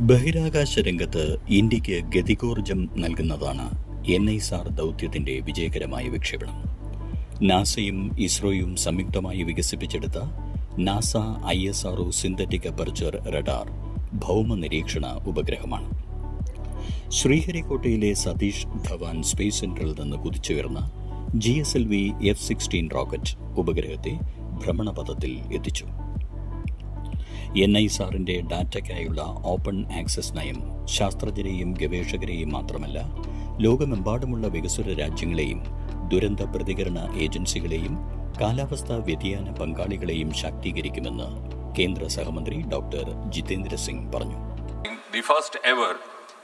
ബഹിരാകാശ രംഗത്ത് ഇന്ത്യയ്ക്ക് ഗതികോർജം നൽകുന്നതാണ് എൻ ഐ സാർ ദൗത്യത്തിന്റെ വിജയകരമായ വിക്ഷേപണം. നാസയും ഇസ്രോയും സംയുക്തമായി വികസിപ്പിച്ചെടുത്ത NASA I S R O synthetic aperture radar ഭൗമ നിരീക്ഷണ ഉപഗ്രഹമാണ്. ശ്രീഹരിക്കോട്ടയിലെ സതീഷ് ധവാൻ സ്പേസ് സെന്ററിൽ നിന്ന് കുതിച്ചുയർന്ന G S L V F sixteen rocket ഉപഗ്രഹത്തെ ഭ്രമണപഥത്തിൽ എത്തിച്ചു. എൻ ഐ സാറിന്റെ ഡാറ്റയ്ക്കായുള്ള ഓപ്പൺ ആക്സസ് നയം ശാസ്ത്രജ്ഞരെയും ഗവേഷകരെയും മാത്രമല്ല ലോകമെമ്പാടുമുള്ള വികസ്വര രാജ്യങ്ങളെയും ദുരന്ത പ്രതികരണ ഏജൻസികളെയും കാലാവസ്ഥാ വ്യതിയാന പങ്കാളികളെയും ശാക്തീകരിക്കുമെന്ന് കേന്ദ്ര സഹമന്ത്രി ഡോക്ടർ ജിതേന്ദ്ര സിംഗ് പറഞ്ഞു. The first ever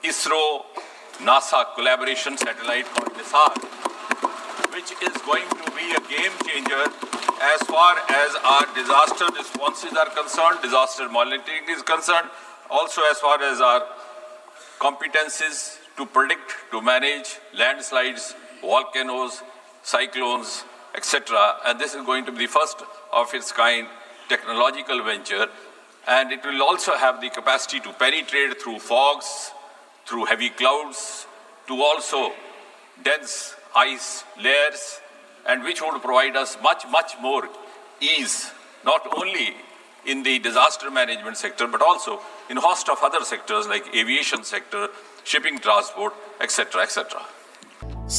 ISRO NASA collaboration satellite called NISAR, which is going to be as far as our disaster responses are concerned, disaster monitoring is concerned, also as far as our competencies to predict, to manage landslides, volcanoes, cyclones, etc. And this is going to be the first of its kind technological venture. And it will also have the capacity to penetrate through fogs, through heavy clouds, to also dense ice layers, and which would provide us much, much more ease, not only in the disaster management sector, but also in host of other sectors like aviation sector, shipping transport, etc., etc.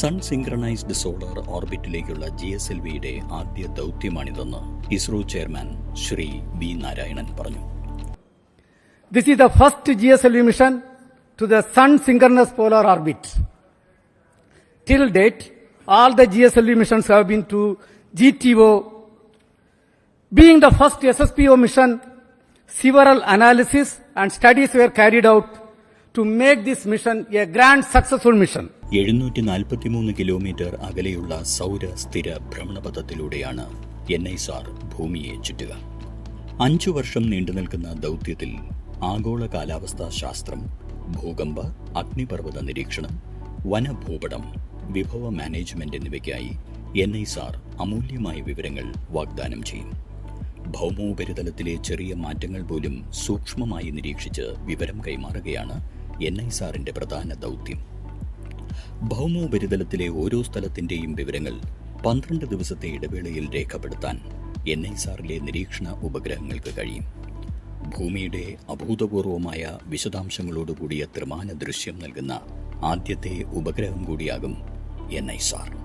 Sun synchronised solar ഓർബിറ്റിലേക്കുള്ള G S L വിയുടെ ആദ്യ ദൗത്യമാണിതെന്ന് ISRO chairman Shri V Narayanan പറഞ്ഞു This is the first GSLV mission to the Sun synchronous polar orbit. Till date, all the GSLV missions have been to GTO. Being the first SSPO mission, several analysis and studies were carried out to make this mission a grand successful mission. എഴുന്നൂറ്റി നാൽപ്പത്തിമൂന്ന് kilometre അകലെയുള്ള സൗര സ്ഥിര ഭ്രമണപഥത്തിലൂടെയാണ് N I sir ഭൂമിയെ ചുറ്റുക അഞ്ചു വർഷം നീണ്ടുനിൽക്കുന്ന ദൗത്യത്തിൽ ആഗോള കാലാവസ്ഥാ ശാസ്ത്രം ഭൂകമ്പ അഗ്നിപർവത നിരീക്ഷണം വനഭൂപടം വിഭവ മാനേജ്മെന്റ് എന്നിവയ്ക്കായി എൻ ഐ സാർ അമൂല്യമായ വിവരങ്ങൾ വാഗ്ദാനം ചെയ്യും. ഭൗമോപരിതലത്തിലെ ചെറിയ മാറ്റങ്ങൾ പോലും സൂക്ഷ്മമായി നിരീക്ഷിച്ച് വിവരം കൈമാറുകയാണ് എൻ ഐ സാറിന്റെ പ്രധാന ദൗത്യം. ഭൗമോപരിതലത്തിലെ ഓരോ സ്ഥലത്തിന്റെയും വിവരങ്ങൾ പന്ത്രണ്ട് ദിവസത്തെ ഇടവേളയിൽ രേഖപ്പെടുത്താൻ എൻ ഐ സാറിലെ നിരീക്ഷണ ഉപഗ്രഹങ്ങൾക്ക് കഴിയും. ഭൂമിയുടെ അഭൂതപൂർവമായ വിശദാംശങ്ങളോടുകൂടിയ ത്രിമാന ദൃശ്യം നൽകുന്ന ആദ്യത്തെ ഉപഗ്രഹം കൂടിയാകും എൻ ഐ സാർ